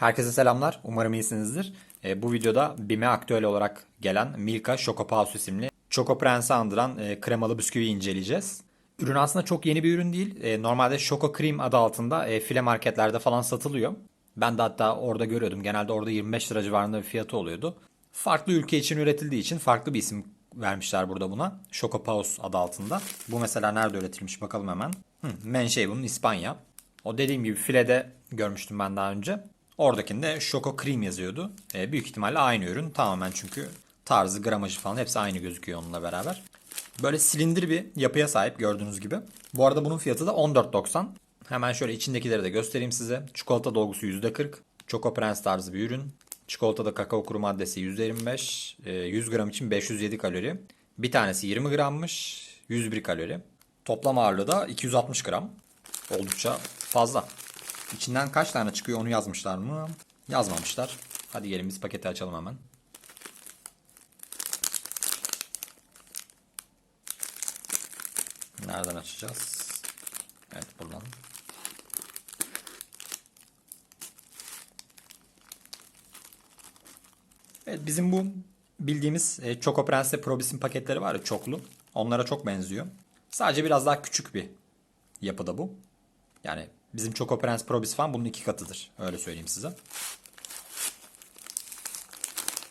Herkese selamlar. Umarım iyisinizdir. E, bu videoda BİM'e aktüel olarak gelen Milka Choco Paus isimli Choco Prents'i andıran e, kremalı bisküvi inceleyeceğiz. Ürün aslında çok yeni bir ürün değil. E, normalde Choco Cream adı altında e, file marketlerde falan satılıyor. Ben de hatta orada görüyordum. Genelde orada 25 lira civarında bir fiyatı oluyordu. Farklı ülke için üretildiği için farklı bir isim vermişler burada buna. Choco Paus adı altında. Bu mesela nerede üretilmiş bakalım hemen. Hı, menşei bunun İspanya. O dediğim gibi filede görmüştüm ben daha önce. Oradakinde Choco Cream yazıyordu. E, büyük ihtimalle aynı ürün. Tamamen çünkü tarzı, gramajı falan hepsi aynı gözüküyor onunla beraber. Böyle silindir bir yapıya sahip gördüğünüz gibi. Bu arada bunun fiyatı da 14.90. Hemen şöyle içindekileri de göstereyim size. Çikolata dolgusu %40. Choco Prince tarzı bir ürün. Çikolatada kakao kuru maddesi %25. e, 100 gram için 507 kalori. Bir tanesi 20 grammış. 101 kalori. Toplam ağırlığı da 260 gram. Oldukça fazla. İçinden kaç tane çıkıyor onu yazmışlar mı? Yazmamışlar. Hadi gelin biz paketi açalım hemen. Nereden açacağız? Evet buradan. Evet bizim bu bildiğimiz e, Choco Prince Probis'in paketleri var ya çoklu. Onlara çok benziyor. Sadece biraz daha küçük bir yapıda bu. Yani bizim Choco Prince Probis falan bunun iki katıdır. Öyle söyleyeyim size.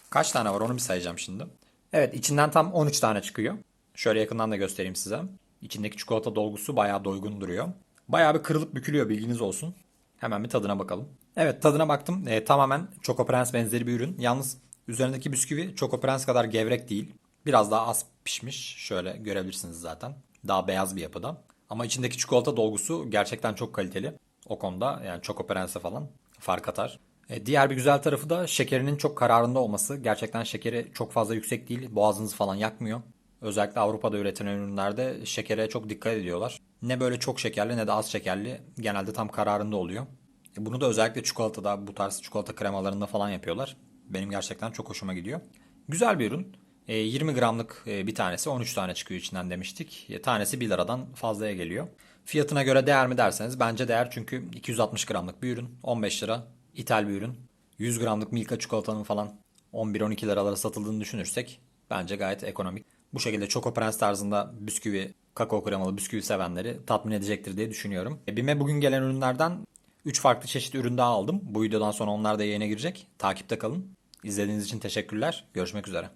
Kaç tane var onu bir sayacağım şimdi. Evet içinden tam 13 tane çıkıyor. Şöyle yakından da göstereyim size. İçindeki çikolata dolgusu bayağı doygun duruyor. Bayağı bir kırılıp bükülüyor bilginiz olsun. Hemen bir tadına bakalım. Evet tadına baktım. Ee, tamamen Choco Prince benzeri bir ürün. Yalnız üzerindeki bisküvi Choco Prince kadar gevrek değil. Biraz daha az pişmiş. Şöyle görebilirsiniz zaten. Daha beyaz bir yapıda. Ama içindeki çikolata dolgusu gerçekten çok kaliteli. O konuda yani Choco Prince'e falan fark atar. E, diğer bir güzel tarafı da şekerinin çok kararında olması. Gerçekten şekeri çok fazla yüksek değil. Boğazınızı falan yakmıyor. Özellikle Avrupa'da üretilen ürünlerde şekere çok dikkat ediyorlar. Ne böyle çok şekerli ne de az şekerli. Genelde tam kararında oluyor. E, Bunu da özellikle çikolatada bu tarz çikolata kremalarında falan yapıyorlar. Benim gerçekten çok hoşuma gidiyor. Güzel bir ürün. E, 20 gramlık e, bir tanesi 13 tane çıkıyor içinden demiştik. E, Tanesi 1 liradan fazlaya geliyor. Fiyatına göre değer mi derseniz bence değer çünkü 260 gramlık bir ürün. 15 lira ithal bir ürün. 100 gramlık Milka çikolatanın falan 11-12 liralara satıldığını düşünürsek bence gayet ekonomik. Bu şekilde Choco Prince tarzında bisküvi, kakao kremalı bisküvi sevenleri tatmin edecektir diye düşünüyorum. E, BİM'e bugün gelen ürünlerden 3 farklı çeşit ürün daha aldım. Bu videodan sonra onlar da yayına girecek. Takipte kalın. İzlediğiniz için teşekkürler. Görüşmek üzere.